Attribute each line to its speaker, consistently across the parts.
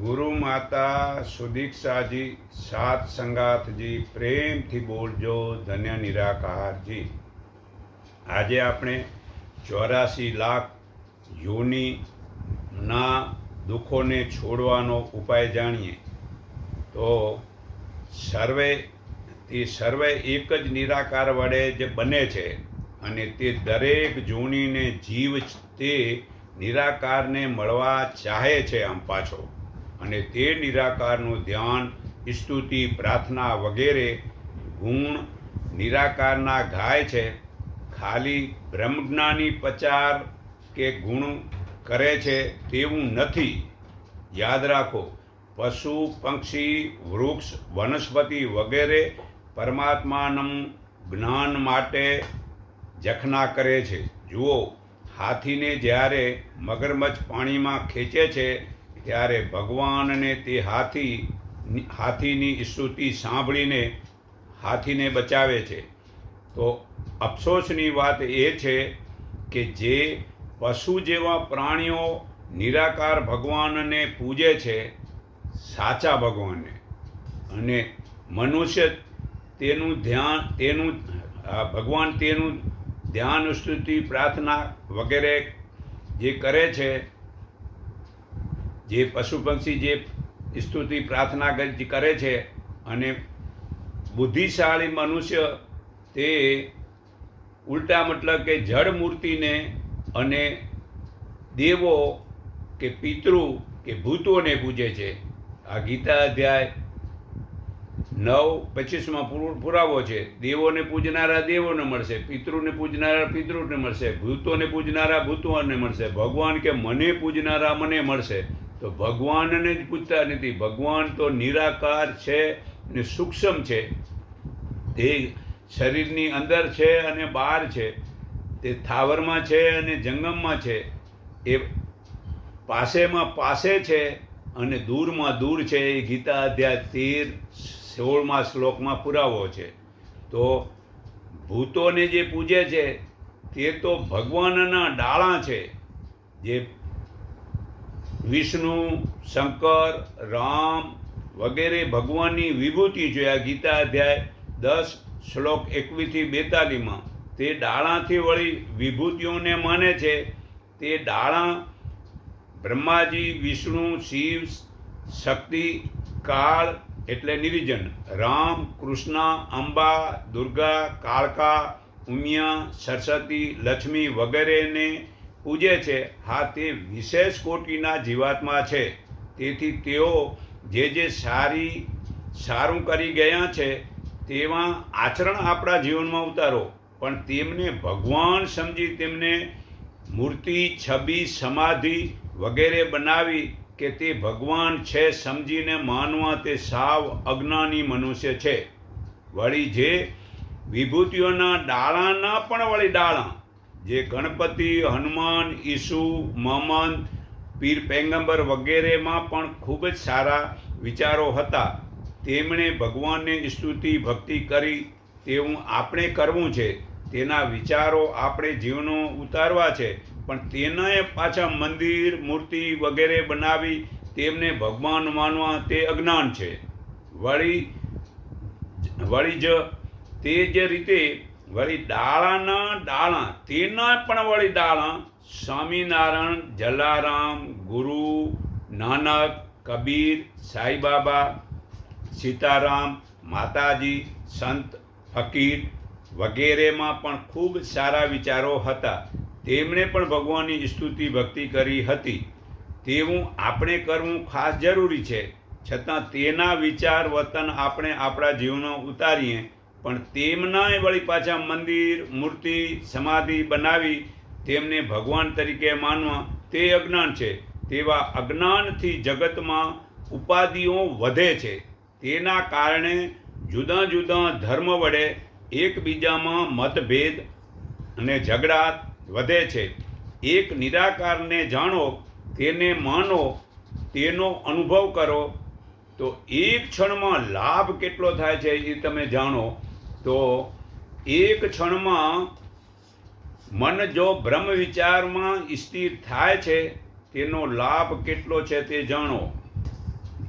Speaker 1: ગુરુ માતા સુદીક્ષાજી, સાત સંગાથજી, પ્રેમથી બોલજો, ધન્ય નિરાકારજી. આજે આપણે ચોરાસી લાખ યોનિના દુઃખોને છોડવાનો ઉપાય જાણીએ. તો સર્વે, તે સર્વે એક જ નિરાકાર વડે જે બને છે અને તે દરેક જૂનીને જીવ તે નિરાકારને મળવા ચાહે છે આમ પાછો. અને તે નિરાકારનું ધ્યાન, સ્તુતિ, પ્રાર્થના વગેરે ગુણ નિરાકારના ગાય છે. ખાલી બ્રહ્મજ્ઞાની પચાર કે ગુણ કરે છે તેવું નથી. યાદ રાખો, પશુ, પક્ષી, વૃક્ષ, વનસ્પતિ વગેરે પરમાત્માનું જ્ઞાન માટે જખના કરે છે. જુઓ, હાથીને જ્યારે મગરમચ્છ પાણીમાં ખેંચે છે ત્યારે ભગવાનને તે હાથી, હાથીની સ્તુતિ સાંભળીને હાથીને બચાવે છે. તો અફસોસની વાત એ છે કે જે પશુ જેવા પ્રાણીઓ નિરાકાર ભગવાનને પૂજે છે, સાચા ભગવાનને. અને મનુષ્ય તેનું ધ્યાન, તેનું ભગવાન તેનું ધ્યાન, સ્તુતિ, પ્રાર્થના વગેરે જે કરે છે જે પશુ પક્ષી જે સ્તુતિ, પ્રાર્થના કરે છે અને બુદ્ધિશાળી મનુષ્ય તે ઉલટા મતલબ કે જળ મૂર્તિને અને દેવો કે પિતૃ કે ભૂતોને પૂજે છે. આ ગીતા અધ્યાય નવ પચીસમાં પૂરો- પુરાવો છે. દેવોને પૂજનારા દેવોને મળશે, પિતૃને પૂજનારા પિતૃને મળશે, ભૂતોને પૂજનારા ભૂતોને મળશે, ભગવાન કે મને પૂજનારા મને મળશે. તો ભગવાનને જ પૂછતા નથી. ભગવાન તો નિરાકાર છે ને સૂક્ષ્મ છે. તે શરીરની અંદર છે અને બહાર છે. તે થાવરમાં છે અને જંગમમાં છે. એ પાસેમાં પાસે છે અને દૂરમાં દૂર છે. એ ગીતા અધ્યાય તેર સોળમાં શ્લોકમાં પુરાવો છે. તો ભૂતોને જે પૂજે છે, તે તો ભગવાનના ડાળા છે. જે વિષ્ણુ, શંકર, રામ વગેરે ભગવાનની વિભૂતિ છે આ ગીતા અધ્યાય દસ, શ્લોક એકવીસથી બેતાલીમાં તે ડાળાથી વળી વિભૂતિઓને માને છે. તે ડાળા બ્રહ્માજી, વિષ્ણુ, શિવ, શક્તિ, કાળ એટલે નિરીજન. રામ, કૃષ્ણ, અંબા, દુર્ગા, કાળકા, ઉમિયા, સરસ્વતી, લક્ષ્મી વગેરેને પૂજે છે. હા, તે વિશેષ કોટીના જીવાત્મા છે. તેથી તેઓ જે જે સારી, સારું કરી ગયા છે, તેવા આચરણ આપણા જીવનમાં ઉતારો. પણ તેમને ભગવાન સમજી તેમને મૂર્તિ, છબી, સમાધિ વગેરે બનાવી કે તે ભગવાન છે સમજીને માનવા તે સાવ અજ્ઞાની મનુષ્ય છે. વળી જે વિભૂતિઓના ડાળાના પણ વળી ડાળા જે ગણપતિ, હનુમાન, ઈસુ મોહમ્મદ પીર પેંગંબર વગેરેમાં પણ ખૂબ જ સારા વિચારો હતા. તેમણે ભગવાનને સ્તુતિ, ભક્તિ કરી, તેવું આપણે કરવું છે. તેના વિચારો આપણે જીવનો ઉતારવા છે. પણ તેને પાછા મંદિર, મૂર્તિ વગેરે બનાવી, તેમને ભગવાન માનવા તે અજ્ઞાન છે. વળી વળી જ તે જે રીતે વળી ડાળાના ડાળા તેના પણ વળી ડાળા સ્વામિનારાયણ, જલારામ, ગુરુ, નાનક, કબીર, સાંઈબાબા, સીતારામ, માતાજી, સંત, ફકીર વગેરેમાં પણ ખૂબ સારા વિચારો હતા. તેમણે પણ ભગવાનની સ્તુતિ, ભક્તિ કરી હતી. તેવું આપણે કરવું ખાસ જરૂરી છે. છતાં તેના વિચાર વતન આપણે આપણા જીવનો ઉતારીએ પણ તેમનાય વળી પાછા મંદિર, મૂર્તિ, સમાધિ બનાવી તેમને ભગવાન તરીકે માનવા તે અજ્ઞાન છે. તેવા અજ્ઞાનથી જગતમાં ઉપાધિઓ વધે છે. તેના કારણે જુદા જુદા ધર્મ વડે એકબીજામાં મતભેદ અને ઝઘડા વધે છે. એક નિરાકારને જાણો, તેને માનો, તેનો અનુભવ કરો, તો એક ક્ષણમાં લાભ કેટલો થાય છે એ તમે જાણો. તો એક ક્ષણમાં મન જો બ્રહ્મ વિચારમાં સ્થિર થાય છે, તેનો લાભ કેટલો છે તે જાણો.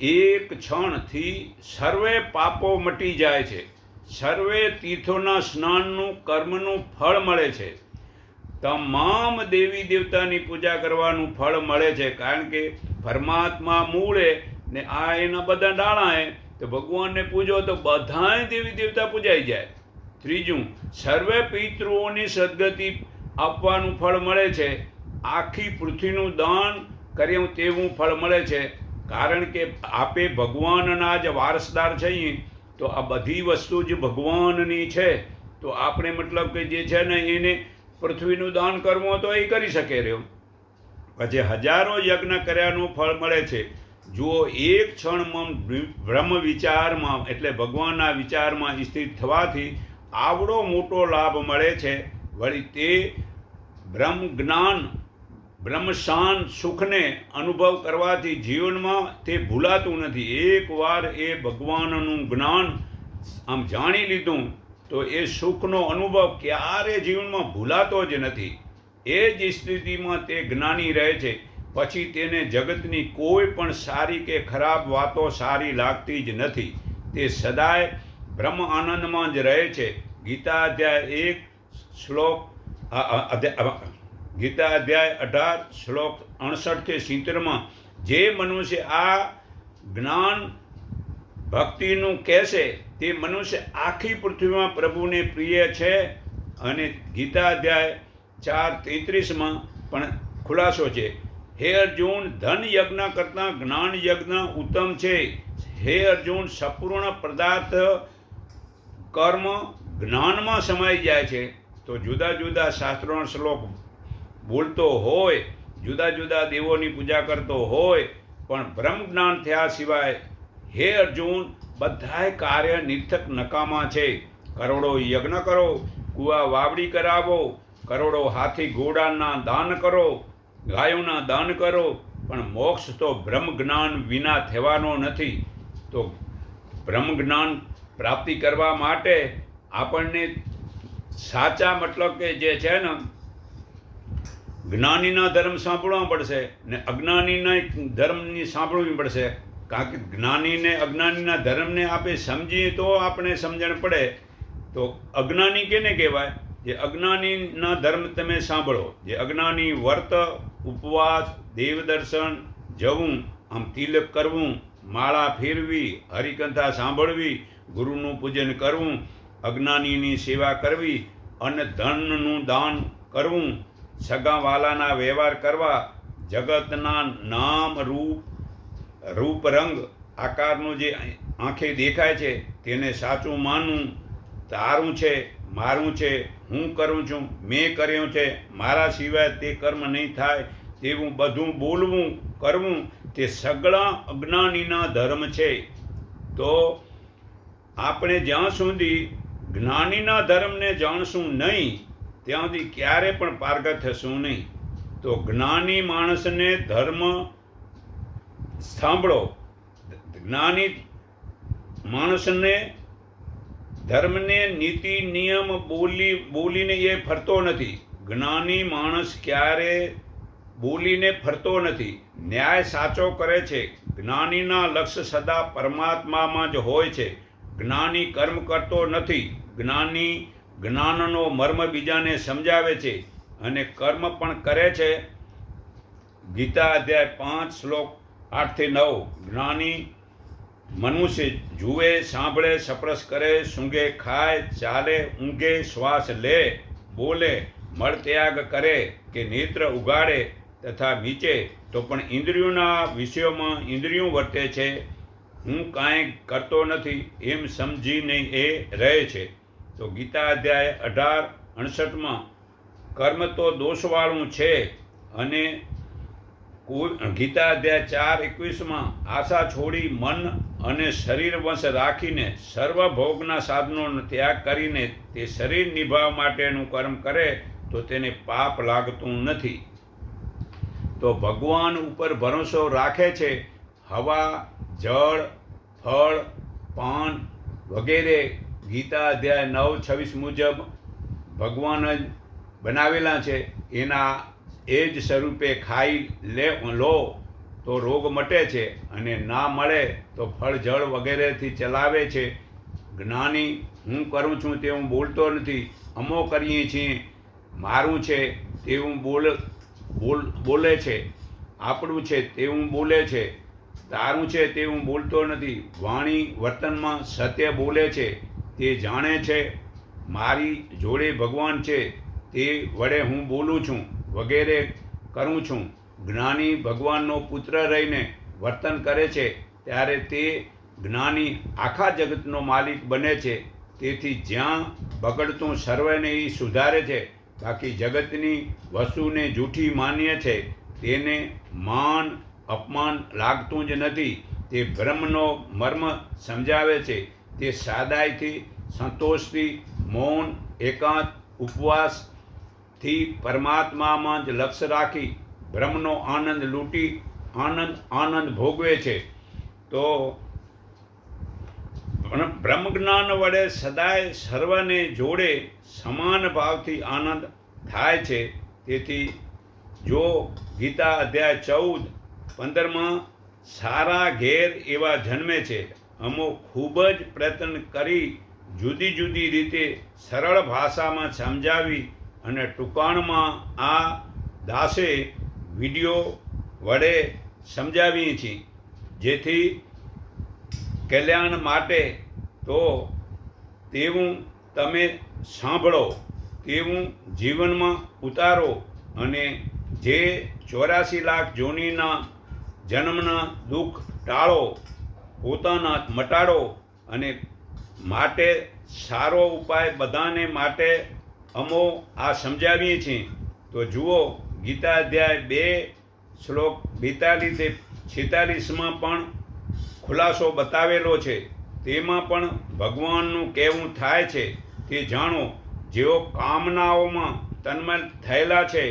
Speaker 1: એક ક્ષણથી સર્વે પાપો મટી જાય છે. સર્વે તીર્થોના સ્નાનનું, કર્મનું ફળ મળે છે. તમામ દેવી દેવતાની પૂજા કરવાનું ફળ મળે છે, કારણ કે પરમાત્મા મૂળે ને આ એના બધા ડાળાએ તો ભગવાનને પૂજો તો બધાય દેવી દેવતા પૂજાઈ જાય. ત્રીજું, સર્વે પિતૃઓની સદગતિ આપવાનું ફળ મળે છે. આખી પૃથ્વીનું દાન કર્યું તેવું ફળ મળે છે. કારણ કે આપે ભગવાનના જ વારસદાર છીએ, તો આ બધી વસ્તુ જ ભગવાનની છે. તો આપણે મતલબ કે જે છે ને એને પૃથ્વીનું દાન કરવું તો એ કરી શકે રહ્યો. પછી હજારો યજ્ઞ કર્યાનું ફળ મળે છે. જુઓ, એક ક્ષણમાં બ્રહ્મ વિચારમાં, એટલે ભગવાનના વિચારમાં સ્થિત થવાથી આવડો મોટો લાભ મળે છે. વળી તે બ્રહ્મ જ્ઞાન બ્રહ્મશાન સુખને અનુભવ કરવાથી જીવનમાં તે ભૂલાતું નથી. એકવાર એ ભગવાનનું જ્ઞાન આમ જાણી લીધું, તો એ સુખનો અનુભવ ક્યારે જીવનમાં ભૂલાતો જ નથી. એ જ સ્થિતિમાં તે જ્ઞાની રહે છે. પછી તેને જગતની કોઈ પણ સારી કે ખરાબ વાતો સારી લાગતી જ નથી. તે સદાય બ્રહ્મ આનંદમાં જ રહે છે. ગીતા અધ્યાય એક, શ્લોક ગીતા અધ્યાય અઢાર, શ્લોક અડસઠથી સિત્તેરમાં, જે મનુષ્ય આ જ્ઞાન ભક્તિનું કહેશે, તે મનુષ્ય આખી પૃથ્વીમાં પ્રભુને પ્રિય છે. અને ગીતા અધ્યાય ચાર તેત્રીસમાં પણ ખુલાસો છે. હે અર્જુન, ધન યજ્ઞ કરતાં જ્ઞાન યજ્ઞ ઉત્તમ છે. હે અર્જુન, સંપૂર્ણ પદાર્થ કર્મ જ્ઞાનમાં સમાઈ જાય છે. તો જુદા જુદા શાસ્ત્રોનો શ્લોક બોલતો હોય, જુદા જુદા દેવોની પૂજા કરતો હોય, પણ બ્રહ્મ જ્ઞાન થયા સિવાય હે અર્જુન, બધાય કાર્ય નિર્થક નકામા છે. કરોડો યજ્ઞ કરો, કુવા વાવડી કરાવો, કરોડો હાથી ઘોડાના દાન કરો ગાયોના દાન કરો, પણ મોક્ષ તો બ્રહ્મ જ્ઞાન વિના થવાનો નથી. તો બ્રહ્મ જ્ઞાન પ્રાપ્તિ કરવા માટે આપણને સાચા મતલબ કે જે છે ને, જ્ઞાનીના ધર્મ સાંભળવા પડશે ને અજ્ઞાનીના ધર્મની સાંભળવી પડશે કારણ કે જ્ઞાનીને અજ્ઞાનીના ધર્મને આપણે સમજીએ તો આપણે સમજણ પડે. તો અજ્ઞાની કેને કહેવાય? જે અજ્ઞાનીના ધર્મ તમે સાંભળો, જે અજ્ઞાની વર્ત, ઉપવાસ, દેવદર્શન, જવું, આમ તિલક કરવું, માળા ફેરવી, હરિકથા સાંભળવી, ગુરુનું પૂજન કરવું, અજ્ઞાનીની સેવા કરવી અને ધનનું દાન કરવું સગાવાલાના વ્યવહાર કરવા, જગતના નામ રૂપ રૂપ રંગ આકારનું જે આંખે દેખાય છે, તેને સાચું માનવું, તારું છે મારું છે, હું કરું છું, મેં કર્યું છે, મારા સિવાય તે કર્મ નહીં થાય તેવું બધું બોલવું, કરવું, તે સગળા અજ્ઞાનીના ધર્મ છે. તો આપણે જ્યાં સુધી જ્ઞાનીના ધર્મને જાણશું નહીં, ત્યાં સુધી ક્યારે પણ પારગત થશું નહીં. તો જ્ઞાની માણસને ધર્મ સાંભળો. જ્ઞાની માણસને ધર્મને નીતિ, નિયમ બોલી, બોલીને એ ફરતો નથી. જ્ઞાની માણસ ક્યારે બોલીને ફરતો નથી? ન્યાય સાચો કરે છે. જ્ઞાનીના લક્ષ્ય સદા પરમાત્મામાં જ હોય છે. જ્ઞાની કર્મ કરતો નથી. જ્ઞાની જ્ઞાનનો મર્મ બીજાને સમજાવે છે અને કર્મ પણ કરે છે. ગીતા અધ્યાય પાંચ, શ્લોક આઠથી નવ. જ્ઞાની મનુષ્ય જુએ, સાંભળે, સપરસ કરે, સૂંઘે, ખાય, ચાલે, ઊંઘે, શ્વાસ લે, બોલે, મળત્યાગ કરે કે નેત્ર ઉગાડે તથા નીચે, તો પણ ઇન્દ્રિયોના વિષયોમાં ઇન્દ્રિયો વર્તે છે. હું કાંઈ કરતો નથી, એમ સમજીને એ રહે છે. તો ગીતા અધ્યાય અઢાર અડસઠમાં કર્મ તો દોષવાળું છે અને કોઈ ગીતા અધ્યાય ચાર એકવીસમાં આશા છોડી મન અને શરીર વંશ રાખીને સર્વ ભોગના સાધનોનો ત્યાગ કરીને તે શરીર નિભાવ માટેનું કર્મ કરે તો તેને પાપ લાગતું નથી. તો ભગવાન ઉપર ભરોસો રાખે છે, હવા, જળ, ફળ, પાન વગેરે ગીતા અધ્યાય નવ છવ્વીસ મુજબ ભગવાન જ બનાવેલા છે. એના એ જ સ્વરૂપે ખાઈ લે લો તો રોગ મટે છે અને ના મળે તો ફળ જળ વગેરેથી ચલાવે છે. જ્ઞાની, હું કરું છું તે હું બોલતો નથી. અમો કરીએ છીએ, મારું છે તે હું બોલ બોલ, બોલે છે. આપણું છે તે હું બોલે છે. તારું છે તે હું બોલતો નથી. વાણી વર્તનમાં સત્ય બોલે છે. તે જાણે છે, મારી જોડે ભગવાન છે. તે વડે હું બોલું છું. વગેરે કરું છું. જ્ઞાની ભગવાનનો પુત્ર રહીને વર્તન કરે છે, ત્યારે તે જ્ઞાની આખા જગતનો માલિક બને છે. તેથી જ્યાં બગડતું સર્વને એ સુધારે છે, બાકી જગતની વસ્તુને જૂઠી માન્ય છે, તેને માન અપમાન લાગતું જ નથી. તે બ્રહ્મનો મર્મ સમજાવે છે. તે સાદાઈથી સંતોષથી મૌન, એકાંત ઉપવાસથી પરમાત્મામાં જ લક્ષ્ય રાખી બ્રહ્મનો આનંદ લૂંટી આનંદ આનંદ ભોગવે છે. તો બ્રહ્મ જ્ઞાન વડે સદાય સર્વને જોડે સમાન ભાવથી આનંદ થાય છે. તેથી જો ગીતા અધ્યાય ચૌદ, પંદરમાં સારા ઘેર એવા જન્મે છે. અમો ખૂબ જ પ્રયત્ન કરી જુદી જુદી રીતે સરળ ભાષામાં સમજાવી અને ટૂંકાણમાં આ દાસે વીડિયો વડે સમજાવીએ છીએ. જેથી કલ્યાણ માટે તો તેવું તમે સાંભળો, તેવું જીવનમાં ઉતારો અને જે ચોરાસી લાખ જોનીના જન્મના દુઃખ ટાળો, પોતાના મટાડો અને માટે સારો ઉપાય બધાને માટે અમો આ સમજાવીએ છીએ. તો જુઓ ગીતા અધ્યાય બે, શ્લોક બેતાલીસ છેતાલીસમાં પણ ખુલાસો બતાવેલો છે. તેમાં પણ ભગવાનનું કહેવું થાય છે. તે જાણો, જેઓ કામનાઓમાં તન્મય થયેલા છે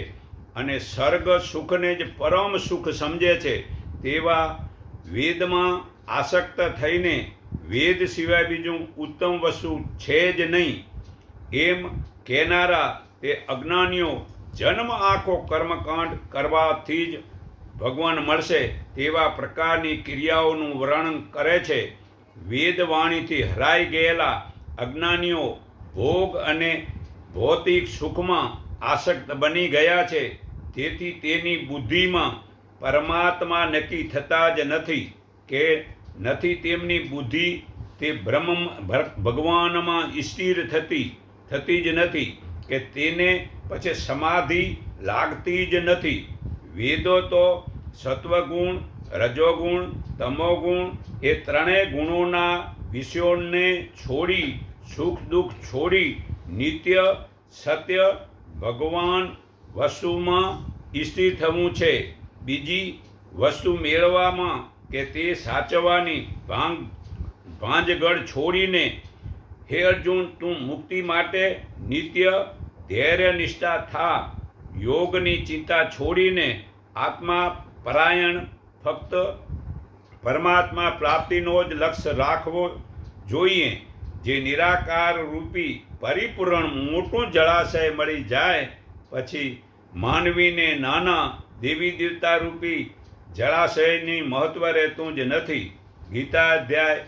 Speaker 1: અને સ્વર્ગ સુખને જ પરમ સુખ સમજે છે, તેવા વેદમાં આસક્ત થઈને વેદ સિવાય બીજું ઉત્તમ વસ્તુ છે જ નહીં. એમ કહેનારા તે અજ્ઞાનીઓ જન્મ આખો કર્મકાંડ કરવાથી જ ભગવાન મળશે તેવા પ્રકારની ક્રિયાઓનું વર્ણન કરે છે. વેદવાણીથી હરાઈ ગયેલા અજ્ઞાનીઓ ભોગ અને ભૌતિક સુખમાં આસક્ત બની ગયા છે. તેથી તેની બુદ્ધિમાં પરમાત્મા નક્કી થતા જ નથી કે નથી તેમની બુદ્ધિ તે બ્રહ્મ ભગવાનમાં સ્થિર થતી. થતી જ નથી કે તેને પછી સમાધિ લાગતી જ નથી. વેદો તો સત્વગુણ, રજોગુણ, તમોગુણ એ ત્રણેય ગુણોના વિષયોને છોડી, સુખ દુઃખ છોડી, નિત્ય, સત્ય, ભગવાન વસ્તુમાં સ્થિર થવું છે. બીજી વસ્તુ મેળવવામાં કે તે સાચવાની ભાંગ ભાંજગઢ છોડીને હે અર્જુન, તું મુક્તિ માટે નિત્ય ધૈર્ય નિષ્ઠા થા. યોગની ચિંતા છોડીને આત્મા પરાયણ ફક્ત પરમાત્મા પ્રાપ્તિનો જ લક્ષ્ય રાખવો જોઈએ. જે નિરાકાર રૂપી પરિપૂર્ણ મોટું જળાશય મળી જાય, પછી માનવીને નાના દેવી દેવતા રૂપી જળાશયની મહત્વ રહેતું જ નથી. ગીતા અધ્યાય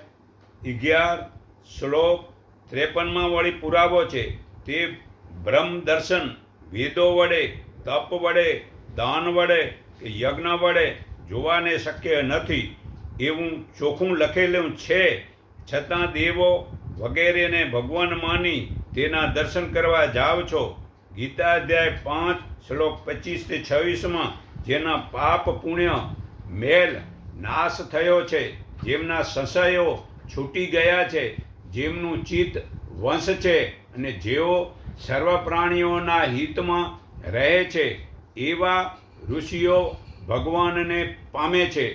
Speaker 1: અગિયાર શ્લોક ત્રેપનમાં વળી પુરાવો છે. તે બ્રહ્મ દર્શન, વેદો વડે, તપ વડે, દાન વડે કે યજ્ઞ વડે જોવાને શક્ય નથી. એવું ચોખ્ખું લખેલું છે. છતાં દેવો વગેરેને ભગવાન માની તેના દર્શન કરવા જાઓ છો. ગીતા અધ્યાય પાંચ, શ્લોક પચીસથી છવ્વીસમાં જેના પાપ પુણ્ય, મેલ, નાશ થયો છે. જેમના સંશયો છૂટી ગયા છે. જેમનું ચિત્ત વંશ છે અને જેઓ સર્વ પ્રાણીઓના હિતમાં રહે છે, એવા ઋષિઓ ભગવાનને પામે છે,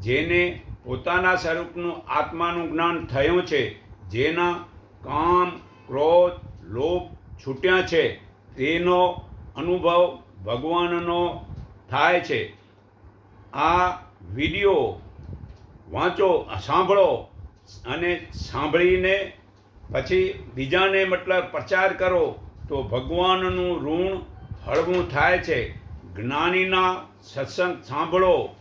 Speaker 1: જેને પોતાના સ્વરૂપનું આત્માનું જ્ઞાન થયું છે, જેના કામ, ક્રોધ, લોભ છૂટ્યા છે, તેનો અનુભવ ભગવાનનો થાય છે. આ વીડિયો વાંચો, સાંભળો અને સાંભળીને પછી બીજાને મતલબ પ્રચાર કરો, તો ભગવાનનું ઋણ હળવું થાય છે. જ્ઞાનીના સત્સંગ સાંભળો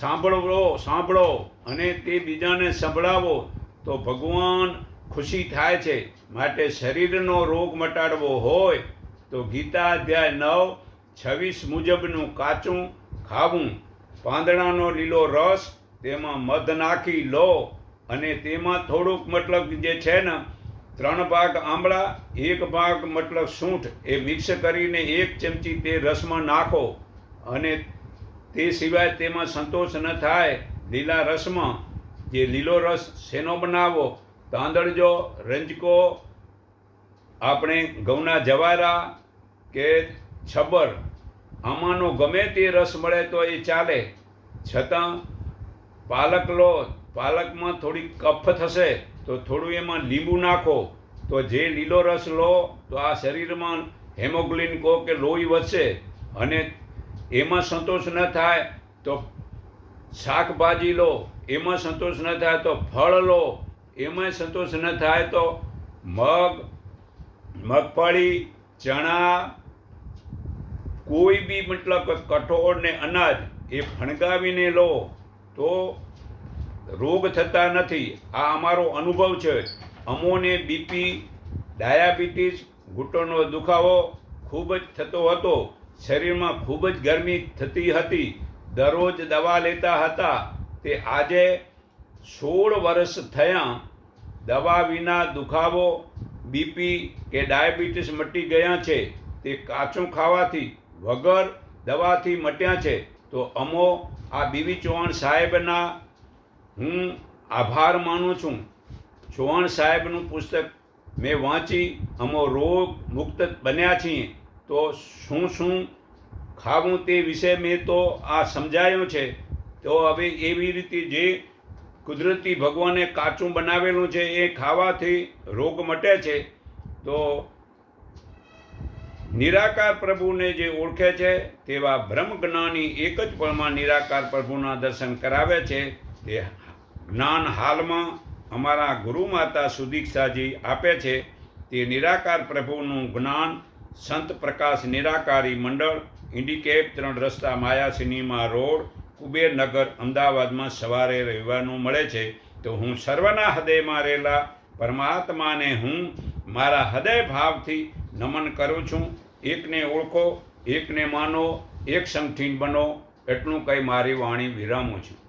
Speaker 1: સાંભળવો સાંભળો અને તે બીજાને સંભળાવો, તો ભગવાન ખુશી થાય છે. માટે શરીરનો રોગ મટાડવો હોય, તો ગીતા અધ્યાય નવ, છવ્વીસ મુજબનું કાચું ખાવું. પાંદડાનો લીલો રસ, તેમાં મધ નાખી લો. અને તેમાં થોડુંક મતલબ જે છે ને, ત્રણ ભાગ આંબળા, એક ભાગ મતલબ સૂંઠ, એ મિક્સ કરીને એક ચમચી તે રસમાં નાખો અને તે સિવાય તેમાં સંતોષ ન થાય લીલા રસમાં. જે લીલો રસ શેનો બનાવો? તાંદળજો, રંજકો, આપણે ઘઉંના જવારા કે છબર. આમાંનો ગમે તે રસ મળે તો એ ચાલે. છતાં પાલક લો પાલકમાં થોડી કફ થશે, તો થોડું એમાં લીંબુ નાખો. તો જે લીલો રસ લો, તો આ શરીરમાં હેમોગ્લિન કહો કે લોહી વધશે અને એમાં સંતોષ ન થાય તો શાકભાજી લો, એમાં સંતોષ ન થાય તો ફળ લો, એમાં સંતોષ ન થાય તો મગ, મગફળી, ચણા, કોઈ બી મતલબ કઠોળ ને અનાજ એ ફણગાવીને લો. તો રોગ થતા નથી. આ અમારો અનુભવ છે. અમોને બીપી ડાયાબિટીસ, ઘૂંટણનો દુખાવો ખૂબ જ થતો હતો. શરીરમાં ખૂબ જ ગરમી થતી હતી. દરરોજ દવા લેતા હતા. તે આજે સોળ વર્ષ થયા દવા વિના દુખાવો બીપી કે ડાયાબિટીસ મટી ગયા છે. તે કાચું ખાવાથી વગર દવાથી મટ્યા છે. તો અમો આ બીવી ચૌહાણ સાહેબના હું આભાર માનું છું. ચૌહાણ સાહેબનું પુસ્તક મેં વાંચી અમો રોગ મુક્ત બન્યા છીએ. તો શું શું ખાવું તે વિશે મેં તો આ સમજાયું છે. તો હવે એવી રીતે જે કુદરતી ભગવાને કાચું બનાવેલું છે એ ખાવાથી રોગ મટે છે. તો નિરાકાર પ્રભુને જે ઓળખે છે તેવા બ્રહ્મ જ્ઞાની એક જ પળમાં નિરાકાર પ્રભુના દર્શન કરાવે છે. તે જ્ઞાન હાલમાં અમારા ગુરુ માતા સુદીક્ષાજી આપે છે. તે નિરાકાર પ્રભુનું જ્ઞાન સંત પ્રકાશ નિરાકારી મંડળ, ઇન્ડિકેપ ત્રણ રસ્તા માયા સિનેમા રોડ કુબેરનગર અમદાવાદમાં સવારે રવિવારનું મળે છે. તો હું સર્વના હૃદયમાં રહેલા પરમાત્માને હું મારા હૃદય ભાવથી નમન કરું છું. એકને ઓળખો, એકને માનો, એક સંગઠીન બનો, એટલું કંઈ મારી વાણી વિરામું છું.